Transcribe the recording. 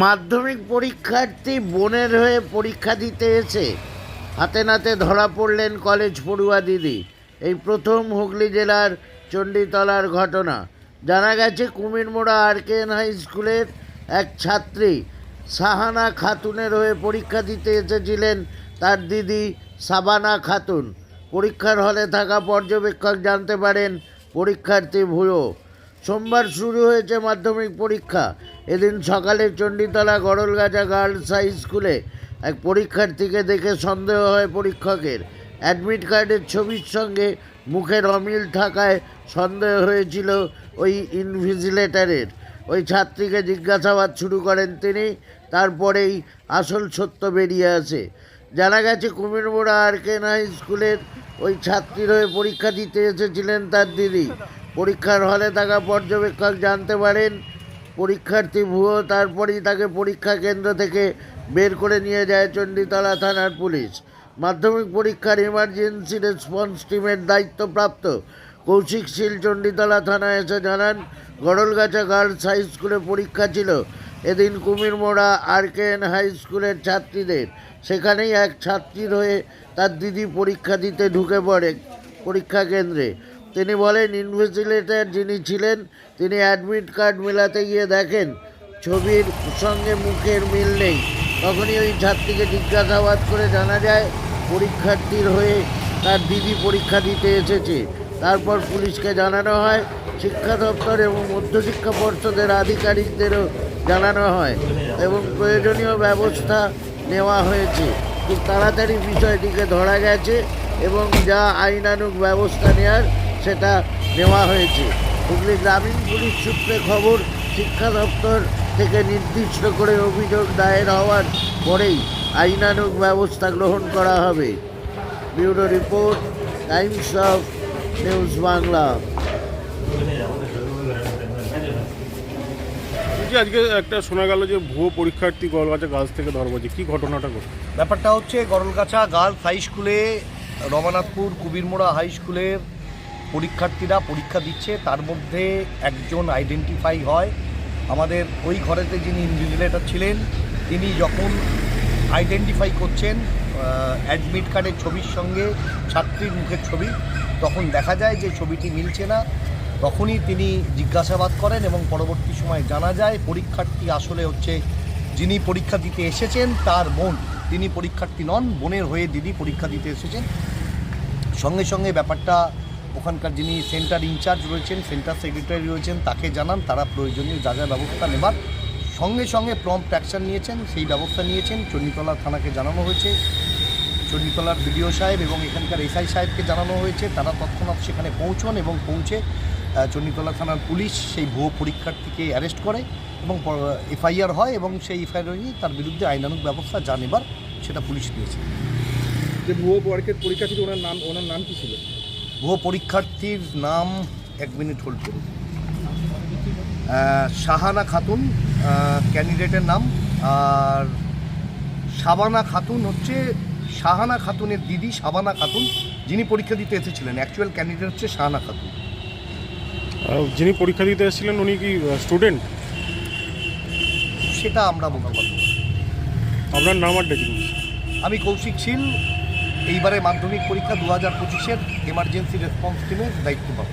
মাধ্যমিক পরীক্ষার্থী বোনের হয়ে পরীক্ষা দিতে এসে হাতে নাতে ধরা পড়লেন কলেজ পড়ুয়া দিদি। এই প্রথম হুগলি জেলার চণ্ডীতলার ঘটনা। জানা গেছে, কুমিরমোড়া আরকেএন হাই স্কুলের এক ছাত্রী সাহানা খাতুনের হয়ে পরীক্ষা দিতে এসেছিলেন তার দিদি সাবানা খাতুন। পরীক্ষার হলে থাকা পর্যবেক্ষক জানতে পারেন পরীক্ষার্থী ভুয়ো। সোমবার শুরু হয়েছে মাধ্যমিক পরীক্ষা। এদিন সকালে চণ্ডীতলা গড়লগাছা গার্লস হাই স্কুলে এক পরীক্ষার্থীকে দেখে সন্দেহ হয় পরীক্ষকের। অ্যাডমিট কার্ডের ছবির সঙ্গে মুখের অমিল থাকায় সন্দেহ হয়েছিল ওই ইনভিজিলেটরের। ওই ছাত্রীকে জিজ্ঞাসাবাদ শুরু করেন তিনি, তারপরেই আসল সত্য বেরিয়ে আসে। জানা গেছে, কুমিরমোড়া আরকেন হাই স্কুলের ওই ছাত্রীর হয়ে পরীক্ষা দিতে এসেছিলেন তার দিদি। পরীক্ষার হলে থাকা পর্যবেক্ষক জানতে পারেন। পরীক্ষার্থী ভুয়ো তারপরেই তাকে পরীক্ষা কেন্দ্র থেকে বের করে নিয়ে যায় চণ্ডীতলা থানার পুলিশ। মাধ্যমিক পরীক্ষার ইমার্জেন্সি রেসপন্স টিমের দায়িত্বপ্রাপ্ত কৌশিক শীল চণ্ডীতলা থানায় এসে জানান, গড়লগাছা গার্লস হাই স্কুলে পরীক্ষা ছিল। এদিন কুমিরমোড়া আরকেএন হাই স্কুলের ছাত্রীদের, সেখানেই এক ছাত্রীর হয়ে তার দিদি পরীক্ষা দিতে ঢুকে পড়ে পরীক্ষা কেন্দ্রে। তিনি বলেন ইনভেস্টিলেটর যিনি ছিলেন, তিনি অ্যাডমিট কার্ড মেলাতে গিয়ে দেখেন, ছবির সঙ্গে মুখের মিল নেই। তখনই ওই ছাত্রীকে জিজ্ঞাসাবাদ করে জানা যায়, পরীক্ষার্থীর হয়ে তার দিদি পরীক্ষা দিতে এসেছে। তারপর পুলিশকে জানানো হয়, শিক্ষা দপ্তর এবং মধ্যশিক্ষা পর্ষদের আধিকারিকদেরও জানানো হয় এবং প্রয়োজনীয় ব্যবস্থা নেওয়া হয়েছে। খুব তাড়াতাড়ি বিষয়টিকে ধরা গেছে এবং যা আইনানুগ ব্যবস্থা নেওয়ার সেটা নেওয়া হয়েছে। হুগলি গ্রামীণ পুলিশ সূত্রে খবর, শিক্ষা দপ্তর থেকে নির্দিষ্ট করে অভিযোগ দায়ের হওয়ার পরেই আইনানুগ ব্যবস্থা গ্রহণ করা হবে। Bureau report, times of news Bangla. আজকে একটা শোনা গেল যে ভুয়ো পরীক্ষার্থী গলগাছা গাছ থেকে ধরা পড়ছে কি ঘটনাটা ঘটে ব্যাপারটা হচ্ছে গরলগাছা গার্লস হাই স্কুলে রমানাথপুর কুবিরমোড়া হাই স্কুলের পরীক্ষার্থীরা পরীক্ষা দিচ্ছে। তার মধ্যে একজন আইডেন্টিফাই হয়। আমাদের ওই ঘরেতে যিনি ইনভিজিলেটর ছিলেন তিনি যখন আইডেন্টিফাই করছেন অ্যাডমিট কার্ডের ছবির সঙ্গে ছাত্রীর মুখের ছবি। তখন দেখা যায় যে ছবিটি মিলছে না। তখনই তিনি জিজ্ঞাসাবাদ করেন এবং পরবর্তী সময় জানা যায় পরীক্ষার্থী আসলে হচ্ছে যিনি পরীক্ষা দিতে এসেছেন, তার বোন। তিনি পরীক্ষার্থী নন, বোনের হয়ে দিদি পরীক্ষা দিতে এসেছেন। সঙ্গে সঙ্গে ব্যাপারটা ওখানকার যিনি সেন্টার ইনচার্জ রয়েছেন, সেন্টার সেক্রেটারি রয়েছেন, তাকে জানান, তারা প্রয়োজনীয় যা যা ব্যবস্থা নেবার সঙ্গে সঙ্গে প্রম্পট অ্যাকশন নিয়েছেন সেই ব্যবস্থা নিয়েছেন। চণ্ডীতলা থানাকে জানানো হয়েছে। চণ্ডীতলার বিডিও সাহেব এবং এখানকার এসআই সাহেবকে জানানো হয়েছে। তারা তৎক্ষণাৎ সেখানে পৌঁছন এবং পৌঁছে চণ্ডীতলা থানার পুলিশ সেই ভুয়ো পরীক্ষার্থীকে অ্যারেস্ট করে এবং এফআইআর হয় এবং সেই এফআইআর অনুযায়ী তার বিরুদ্ধে আইনানুক ব্যবস্থা যা নেবার সেটা পুলিশ নিয়েছে যে ভুয়ো পরীক্ষার পরীক্ষা ছিল ওনার নাম ওনার নাম কি ছিল? ভুয়ো পরীক্ষার্থীর নাম এক মিনিট হোল্ড করুন। শাহানা খাতুন ক্যান্ডিডেটের নাম। আর শাবানা খাতুন হচ্ছে শাহানা খাতুনের দিদি শাবানা খাতুন যিনি পরীক্ষা দিতে এসেছিলেন। অ্যাকচুয়াল ক্যান্ডিডেট হচ্ছে শাহানা খাতুন। যিনি পরীক্ষা দিতে এসেছিলেন উনি কি স্টুডেন্ট সেটা আমরা বলতে পারব। আপনার নাম আর ডেকে আমি কৌশিক শীল। এইবারে মাধ্যমিক পরীক্ষা দু হাজার পঁচিশের এমার্জেন্সি রেসপন্স টিমের দায়িত্ব পাবো